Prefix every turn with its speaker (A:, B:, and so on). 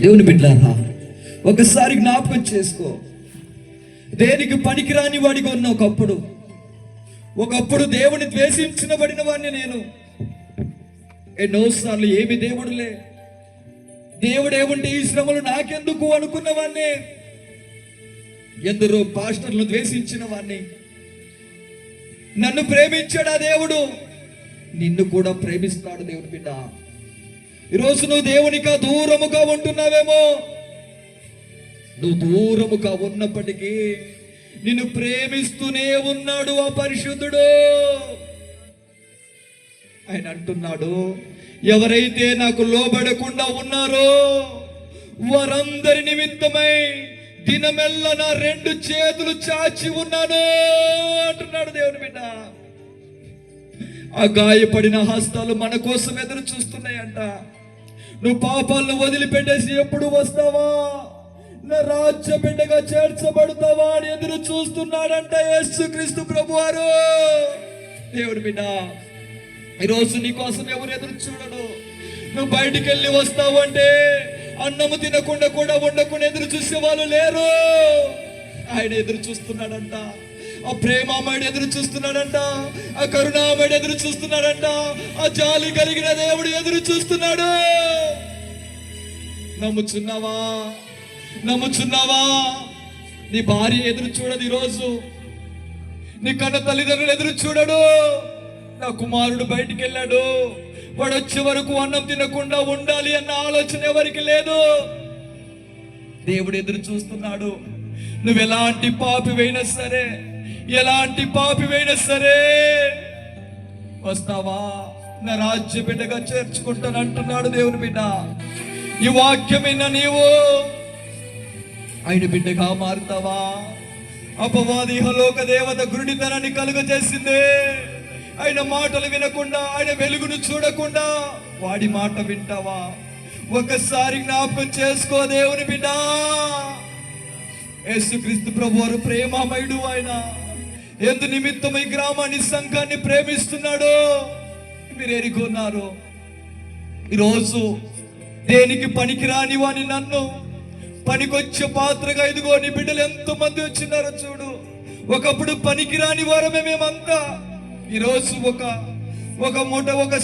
A: దేవుని బిడ్డారా ఒకసారి జ్ఞాపకం చేసుకో. దేనికి పనికిరాని వాడిగా ఉన్న ఒకప్పుడు ఒకప్పుడు దేవుని ద్వేషించిన పడిన వాడిని నేను. ఎన్నోసార్లు ఏమి దేవుడులే దేవుడు ఏముంటే ఈ శ్రమలు నాకెందుకు అనుకున్న వాడిని. ఎందరో పాస్టర్లు ద్వేషించిన వాడిని. నన్ను ప్రేమించాడు ఆ దేవుడు నిన్ను కూడా ప్రేమిస్తాడు దేవుడు బిడ్డ. ఈరోజు నువ్వు దేవునికా దూరముగా ఉంటున్నావేమో? నువ్వు దూరముగా ఉన్నప్పటికీ నిన్ను ప్రేమిస్తూనే ఉన్నాడు ఆ పరిశుద్ధుడు. ఆయన అంటున్నాడు ఎవరైతే నాకు లోబడకుండా ఉన్నారో వారందరి నిమిత్తమై దినమెల్ల నా రెండు చేతులు చాచి ఉన్నాను అంటున్నాడు దేవుని బిడ్డ. ఆ గాయపడిన హస్తాలు మన కోసం ఎదురు చూస్తున్నాయంట. నువ్వు పాపాలను వదిలిపెట్టేసి ఎప్పుడు వస్తావా? నా రాజ్య బిడ్డగా చేర్చబడతావా అని ఎదురు చూస్తున్నాడంట యేసు క్రీస్తు ప్రభువారు. దేవుడు బిడ్డ ఈరోజు నీకోసం ఎవరు ఎదురు చూడడు నువ్వు బయటికి వెళ్ళి వస్తావు అంటే అన్నము తినకుండా కూడా ఉండకుండా ఎదురు చూసే వాళ్ళు లేరు. ఆయన ఎదురు చూస్తున్నాడంట. ఆ ప్రేమామయుడు ఎదురు చూస్తున్నాడంట. ఆ కరుణామయుడు ఎదురు చూస్తున్నాడంట. ఆ జాలి కలిగిన దేవుడు ఎదురు చూస్తున్నాడు. నమ్ముచున్నావా? నమ్ముచున్నావా? నీ భార్య ఎదురు చూడదు ఈరోజు. నీ కన్న తల్లిదండ్రులు ఎదురు చూడడు. నా కుమారుడు బయటికి వెళ్ళాడు. వాడు వచ్చే వరకు అన్నం తినకుండా ఉండాలి అన్న ఆలోచన ఎవరికి లేదు. దేవుడు ఎదురు చూస్తున్నాడు. నువ్వు ఎలాంటి పాపివైనా సరే ఎలాంటి పాపివైనా సరే వస్తావా? నా రాజ్య బిడ్డగా చేర్చుకుంటాను అంటున్నాడు దేవుని బిడ్డ. ఈ వాక్యమైన నీవు ఆయన బిడ్డగా మారుతావా? అపవాది హలోక దేవత గురుడితనాన్ని కలుగజేసింది. ఆయన మాటలు వినకుండా ఆయన వెలుగును చూడకుండా వాడి మాట వింటావా? ఒకసారి జ్ఞాపకం చేసుకో దేవుని బిడ్డ. యేసుక్రీస్తు ప్రభు వారు ప్రేమమయుడు ఆయన. ఎందు నిమిత్తం ఈ గ్రామాన్ని సంఘాన్ని ప్రేమిస్తున్నాడు. మీరు ఎరుగున్నారు ఈరోజు దేనికి పనికిరాని వాని నన్ను? పనికొచ్చే పాత్రగా ఇదిగో నీ బిడ్డలు ఎంతో మంది వచ్చినారో చూడు. ఒకప్పుడు పనికిరాని వారమే మేమంతా. ఈరోజు ఒక ఒక మూట ఒక